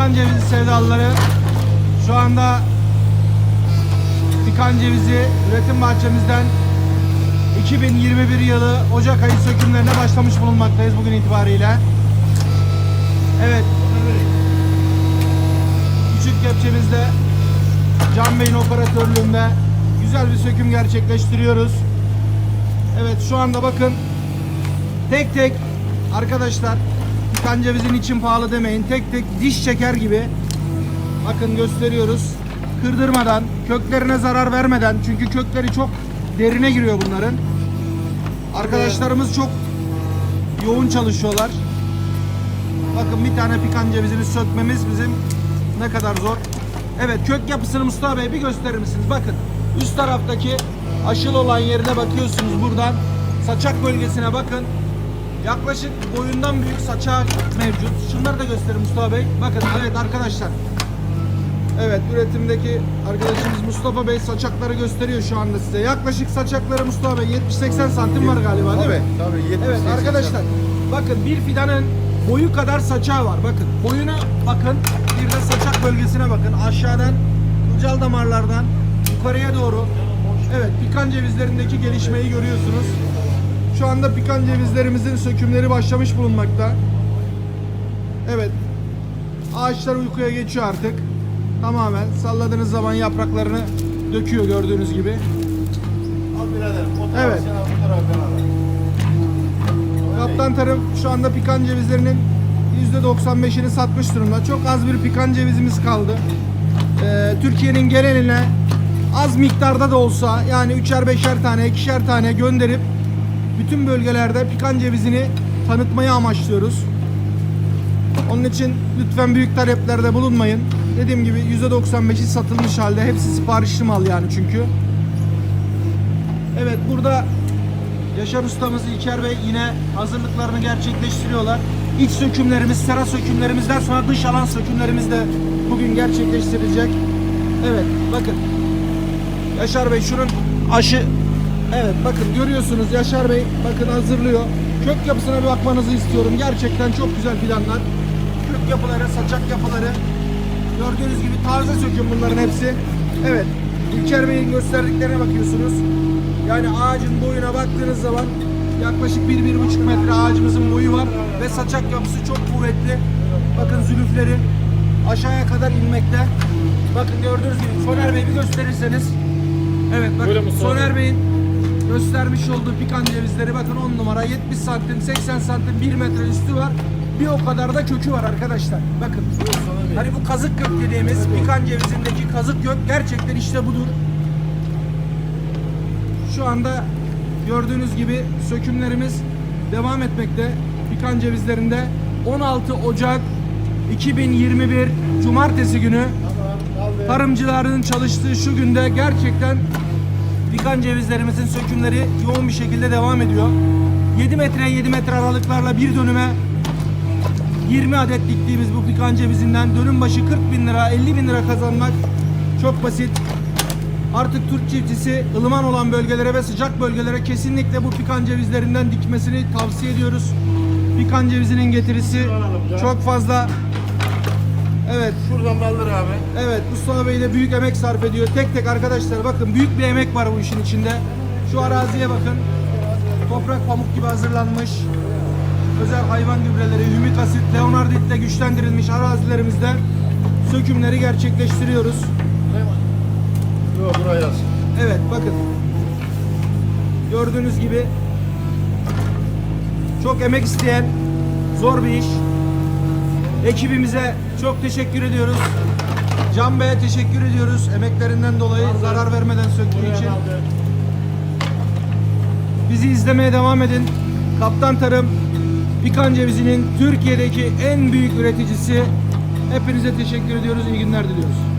Pikan cevizi sevdalıları şu anda Pikan cevizi üretim bahçemizden 2021 yılı Ocak ayı sökümlerine başlamış bulunmaktayız bugün itibariyle. Evet. Küçük kepçemizde Can Bey'in operatörlüğünde güzel bir söküm gerçekleştiriyoruz. Evet şu anda bakın tek tek arkadaşlar Pikan cevizin için pahalı demeyin. Tek tek diş çeker gibi bakın gösteriyoruz. Kırdırmadan, köklerine zarar vermeden çünkü kökleri çok derine giriyor bunların. Arkadaşlarımız çok yoğun çalışıyorlar. Bakın bir tane pikan cevizini sökmemiz bizim ne kadar zor. Evet kök yapısını Mustafa Bey bir gösterir misiniz? Bakın üst taraftaki aşıl olan yerine bakıyorsunuz buradan. Saçak bölgesine bakın. Yaklaşık boyundan büyük saçak mevcut. Şunları da gösterin Mustafa Bey. Bakın evet arkadaşlar. Evet üretimdeki arkadaşımız Mustafa Bey saçakları gösteriyor şu anda size. Yaklaşık saçakları Mustafa Bey 70-80 santim var galiba değil mi? Tabii 70 Evet arkadaşlar bakın bir fidanın boyu kadar saçağı var. Bakın boyuna bakın bir de saçak bölgesine bakın. Aşağıdan kılcal damarlardan yukarıya doğru. Evet pikan cevizlerindeki gelişmeyi görüyorsunuz. Şu anda pikan cevizlerimizin sökümleri başlamış bulunmakta. Evet. Ağaçlar uykuya geçiyor artık. Tamamen salladığınız zaman yapraklarını döküyor gördüğünüz gibi. Al birader. O taraf Evet. sen al, bu taraftan al. Kaptan Tarım şu anda pikan cevizlerinin %95'ini satmış durumda. Çok az bir pikan cevizimiz kaldı. Ee, Türkiye'nin geneline az miktarda da olsa yani üçer beşer tane, ikişer tane gönderip bütün bölgelerde pikan cevizini tanıtmayı amaçlıyoruz. Onun için lütfen büyük taleplerde bulunmayın. Dediğim gibi %95'i satılmış halde. Hepsi siparişli mal yani çünkü. Evet burada Yaşar ustamız İlker Bey yine hazırlıklarını gerçekleştiriyorlar. İç sökümlerimiz, sera sökümlerimizden sonra dış alan sökümlerimiz de bugün gerçekleştirilecek. Evet bakın. Yaşar Bey şunun aşı Evet bakın görüyorsunuz Yaşar Bey bakın hazırlıyor. Kök yapısına bir bakmanızı istiyorum. Gerçekten çok güzel planlar. Kök yapıları, saçak yapıları. Gördüğünüz gibi taze söküm bunların hepsi. Evet. İlker Bey'in gösterdiklerine bakıyorsunuz. Yani ağacın boyuna baktığınız zaman yaklaşık 1-1,5 metre ağacımızın boyu var ve saçak yapısı çok kuvvetli. Bakın zülüfleri aşağıya kadar inmekte. Bakın gördüğünüz gibi Soner Bey bir gösterirseniz. Evet bakın Soner Bey. Bey'in göstermiş olduğu pikan cevizleri bakın 10 numara 70 santim 80 santim 1 metre üstü var. Bir o kadar da kökü var arkadaşlar. Bakın. Hani bu kazık kök dediğimiz pikan cevizindeki kazık kök gerçekten işte budur. Şu anda gördüğünüz gibi sökümlerimiz devam etmekte. Pikan cevizlerinde 16 Ocak 2021 Cumartesi günü tarımcıların çalıştığı şu günde gerçekten pikan cevizlerimizin sökümleri yoğun bir şekilde devam ediyor. 7 metre 7 metre aralıklarla bir dönüme 20 adet diktiğimiz bu pikan cevizinden dönüm başı 40 bin lira 50 bin lira kazanmak çok basit. Artık Türk çiftçisi ılıman olan bölgelere ve sıcak bölgelere kesinlikle bu pikan cevizlerinden dikmesini tavsiye ediyoruz. Pikan cevizinin getirisi çok fazla. Evet, Şuradan kaldır abi. evet Mustafa Bey de büyük emek sarf ediyor. Tek tek arkadaşlar bakın büyük bir emek var bu işin içinde. Şu araziye bakın. Toprak pamuk gibi hazırlanmış. Özel hayvan gübreleri, hümik asit, leonarditle güçlendirilmiş arazilerimizde sökümleri gerçekleştiriyoruz. Yok buraya yaz. Evet bakın. Gördüğünüz gibi çok emek isteyen zor bir iş. Ekibimize çok teşekkür ediyoruz. Can Bey'e teşekkür ediyoruz. Emeklerinden dolayı zarar vermeden söktüğü için. Bizi izlemeye devam edin. Kaptan Tarım Pikan Cevizi'nin Türkiye'deki en büyük üreticisi. Hepinize teşekkür ediyoruz. İyi günler diliyoruz.